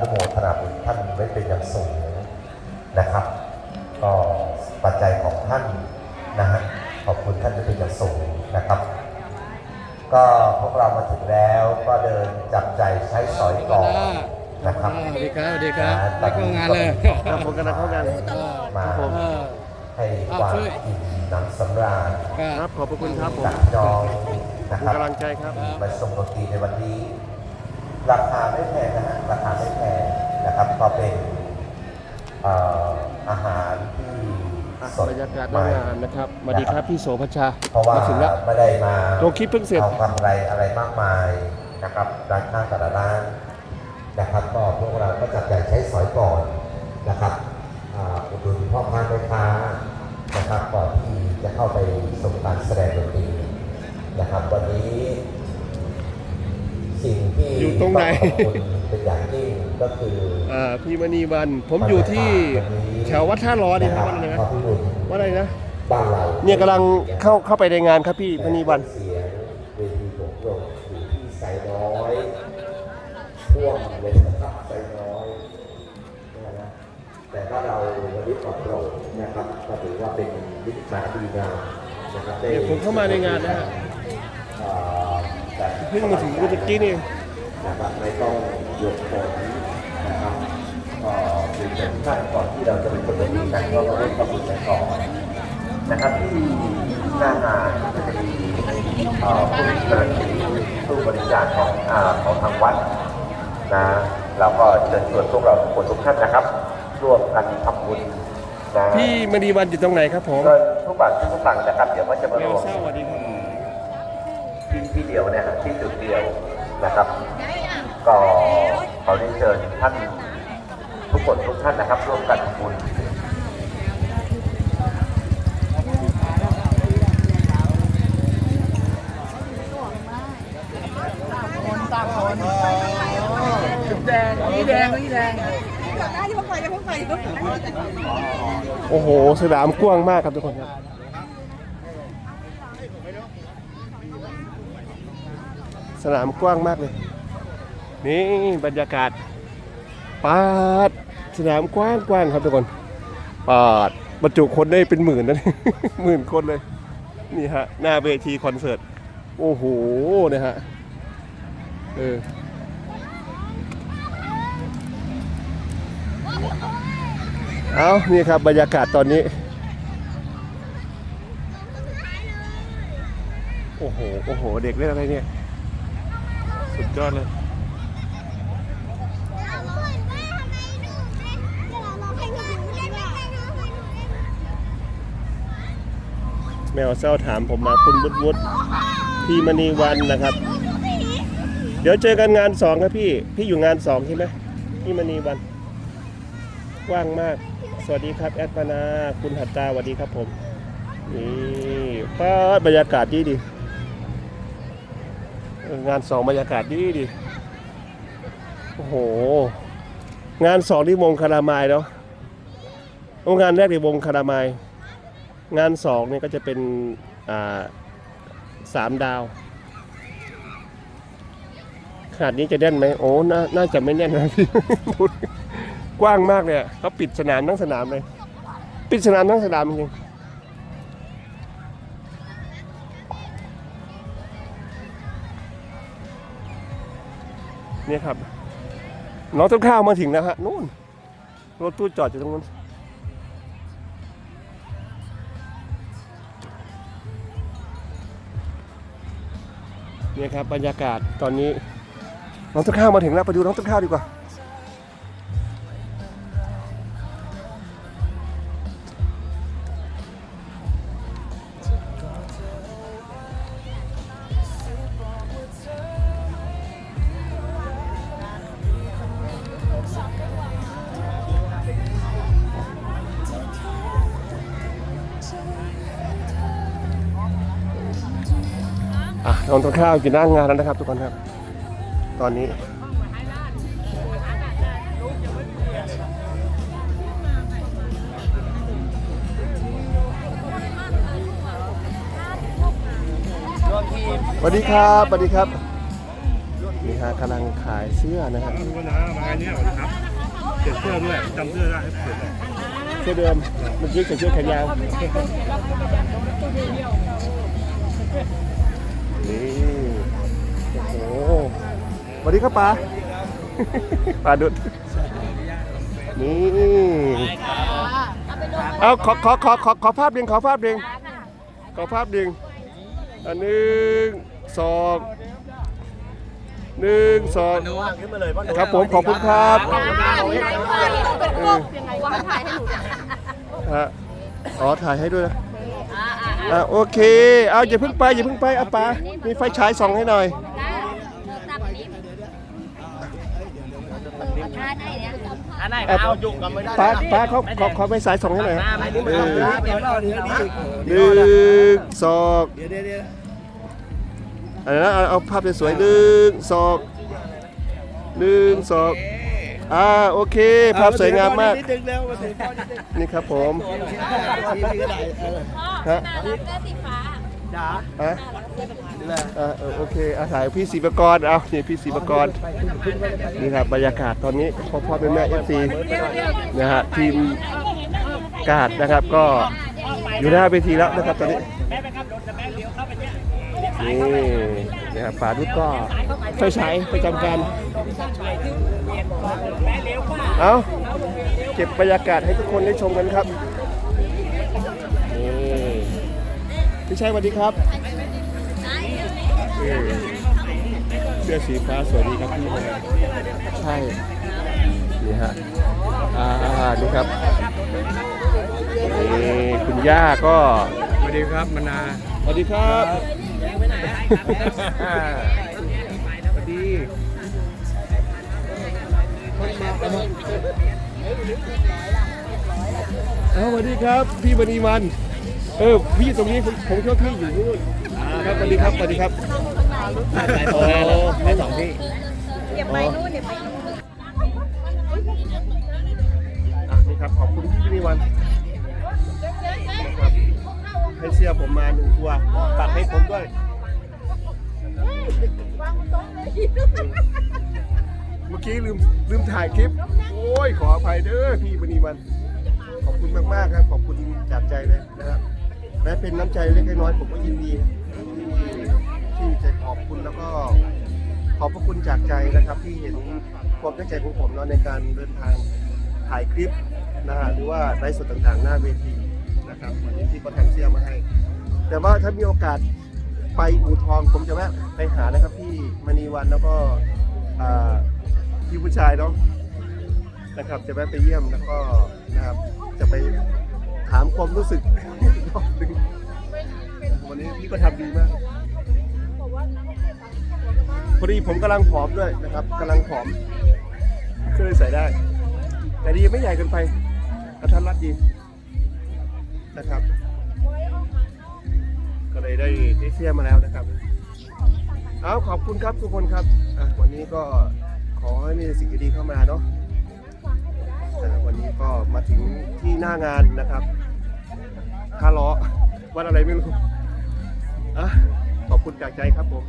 นุโมทนาบุญท่านไว้เป็นอย่างสูงนะครับ ก็ปัจจัยของท่านนะฮะขอบคุณท่านไว้เป็นอย่างสูงนะครับ ก็พวกเรามาถึงแล้วก็เดินจับใจยใช้สอยก่อนนะครับสวัสดีครับสวัสดีครับไม่เข้างานเลยครับผมกำลังเข้างานมาเออให้วางกินหนังสำราญก็ครับขอบพระคุณครับผมจับจองนะผมครับกำลังใจครับมาส่งดนตรีในวันนี้ ราคาไม่แพงนะฮะราคาไม่แพงนะครับก็เป็นเอ่ออาหารที่อะสดบรรยากาศหใหน้าม่งานนะครับสวัสดีครับพี่โสพัชชาเพราะว่ามาถึงแล้วไม่ได้มาโลคลิปเพิ่งเสร็จเอากำไรอะไรมากมายนะครับร้านค้าแต่ละร้านนะครับก็พวกเราก็จับจ่ายใช้สอยก่อนนะครับอ่าอุดหนุนพ่อค้าแม่ค้านะครับก่อนที่จะเข้าไปชมการแสดงดนตรีนะครับวันนี้ สิ่งที่อยู่ตรงไหนต้องขอบคุณเป็นอย่างยิ่งก็คือ อ่าพี่มณีวัน ผมอยู่ที่แถววัดท่าล้อดีครับวัดอะไรนะพระพิบูลวัดอะไรนะ บ้านเราเนี่ยกำลังเข้าเข้าไปในงานครับพี่มณีวัน เสียงเวทีหกลงอยู่ที่ไซน้อยท่วมเลยนะครับไซน้อยนะฮะแต่ถ้าเราวันนี้ปลอดโปร่งนะครับก็ถือว่าเป็นวิถีมาดีงามนะครับได้เดี๋ยวผมเข้ามาในงานนะฮะเอ่อแต่ เพิ่งมาถึงเมื่อกี้นี่เองนะครับไม่ต้องหยุดฝนนะครับก็เป็นเช่นท่านก่อนที่เราจะเป็นคนดีกันก็เริ่มประบุกันก่อนนะครับที่หน้างานก็จะมีเอ่อผู้บริจาคตู้บริจาคของอ่าของทางวัดนะเราก็เชิญชวนพวกเราทุกคนทุกท่านนะครับ ร่วมกันทำบุญนะพี่มณีวันอยู่ตรงไหนครับผมเงินทุกบาททุกสตางค์นะครับ เดี๋ยวมันจะมาแมรววมเศร้าสวัสดีครับ ที่ที่เดียวเนี่ยฮะที่จุดเดียวนะครับ ก็ขอเรียนเชิญท่านทุกคนทุกท่านนะครับ ร่วมกันทำบุญแดงนี่แดงนี่แดงได้ที่เพิ่งไปที่เพิ่งไปที่เพิ่งไปโอ้โห สนามกว้างมากครับทุกคนครับ สนามกว้างมากเลย นี่บรรยากาศปาดสนามกว้างกว้างครับทุกคนปาดบรรจุคนได้เป็นหมื่นนะหมื่นคนเลย นี่ฮะ หน้าเวทีคอนเสิร์ต โอ้โหนะฮะเออเอานี่ครับบรรยากาศตอนนี้ โอ้โห โอ้โห เด็กเล่นอะไรเนี่ย ยอดเลยแมวเศร้าถามผมมาคุณวุฒิวุฒิพี่มณีวันนะครับ เดี๋ยวเจอกันงานสองครับพี่ พี่อยู่งานสองใช่ไหมพี่มณีวันกว้างมาก สวัสดีครับแอดปานา คุณหัตตาสวัสดีครับผม นี่ป้าบรรยากาศดีดี งานสองบรรยากาศดีดีโอ้โห งานสองที่วงคารามายเนาะงานแรกที่วงคารามาย งานสองเนี่ยก็จะเป็นอ่าสามดาวขนาดนี้จะแน่นไหมโอ้นน่าจะไม่แน่นนะพี่กว้างมากเลยเขาปิดสนามทั้งสนามเลย ปิดสนามทั้งสนามจริง เนี่ยครับน้องต้นข้าวมาถึงแล้วฮะนู่นรถตู้จอดอยู่ตรงนู้นเนี่ยครับบรรยากาศตอนนี้น้องต้นข้าวมาถึงแล้วไปดูน้องต้นข้าวดีกว่า อะน้องต้นข้าวอยู่หน้างานแล้วนะครับทุกคนครับ ตอนนี้สวัสดีครับสวัสดีครับนี่ฮะอ่ากำลังขายเสื้อนะครับคุณก็นะมาไงเนี่ยสวัสดีครับเปลี่ยนเสื้อด้วยจำเสื้อได้ให้เปลี่ยนเลยเสื้อเดิมเมื่อกี้ใส่เสื้อแขนยาว นี่โอ้โหสวัสดีครับป๋าป๋าดุดนี่เอาขอขอขอขอขอภาพหนึ่งขอภาพหนึ่งขอภาพหนึ่งอันหนึ่งสองหนึ่งสองครับผมขอบคุณครับเป็นพวกยังไงวะถ่ายให้หนูเนี่ยฮะอ๋อถ่ายให้ด้วยนะ อะโอเค เอาอย่าเพิ่งไปอย่าเพิ่งไปเอาปามีไฟฉายส่องให้หน่อย อันไหนอะเอายุ่กันไม่ได้ป้าป้าเขาขอขอไฟฉายส่องให้หน่อยหน้าไม่ได้เออเดี๋ยวเราเดี๋ยวนี้หนึ่งสองเดี๋ยวเดี๋ยวเดี๋ยวอะไรนะเอาเอาภาพสวยๆหนึ่งสองหนึ่งสอง อ่าโอเคภาพสวยงามมาก นิดนึงแล้วมาถึงพ่อนิดนึงนี่ครับผมทีนี้ก็ได้เออฮะจ๋าฮะอ่าเออโอเคอาถ่ายพี่ศิวกรเอานี่พี่ศิวกรนี่ครับบรรยากาศตอนนี้พ่อพ่อแม่แม่เอฟซีนะฮะทีมกาดนะครับก็อยู่หน้าเวทีแล้วนะครับตอนนี้นี่ นะครับป่าดุดก็ไฟฉายประจำการเอาเก็บบรรยากาศให้ทุกคนได้ชมกันครับนี่พี่ชัยสวัสดีครับนี่เสื้อสีฟ้าสวยดีครับพี่นะใช่นี่ฮะอ่านี่ครับนี่คุณย่าก็สวัสดีครับมนาสวัสดีครับสวัส ดีเอาสวัสดีครับ พี่มณีวัน เออ พี่ตรงนี้ผมผมคิดว่าพี่อยู่นู่นครับสวัสดีครับสวัสดีครับไปสองงานแล้วไปสองที่อย่าไปนู่นอย่าไปนู่นนี่ครับ ขอบคุณพี่มณีวันนะครับ ให้เสื้อผมมาหนึ่งตัวฝากให้ผมด้วยเมื่อกี้ลืมลืมถ่ายคลิป โอ้ยขออภัยเด้อพี่มณีวัน ขอบคุณมากๆครับ ขอบคุณจากใจเลยนะครับแม้เป็นน้ำใจเล็กน้อยผมก็ยินดีที่ที่จะขอบคุณแล้วก็ขอบพระคุณจากใจนะครับที่เห็นความตั้งใจของผมเนาะในการเดินทางถ่ายคลิปนะฮะหรือว่าไลฟ์สดต่างๆ หน้าเวที นะครับวันนี้ที่ก็ทำเสื้อมาให้ แต่ว่าถ้ามีโอกาสไปอู่ทองผมจะแวะไปหานะครับพี่มณีวันแล้วก็พี่ผู้ชายเนาะนะครับ จะแวะไปเยี่ยมแล้วก็นะครับ จะไปถามความรู้สึกรอบนึงวันนี้พี่ก็ทำดีมากพอดีผมกำลังผอมด้วยนะครับกำลังผอมก็เลยใส่ได้ แต่ดีไม่ใหญ่เกินไปกระทันรัดดี นะครับ ก็เลยได้ได้เสื้อมาแล้วนะครับ เอาขอบคุณครับทุกคนครับวันนี้ก็ขอให้มีสิ่งดีๆเข้ามาเนาะวันนี้ก็มาถึงที่หน้างานนะครับท่าล้อวันอะไรไม่รู้อะขอบคุณจากใจครับผม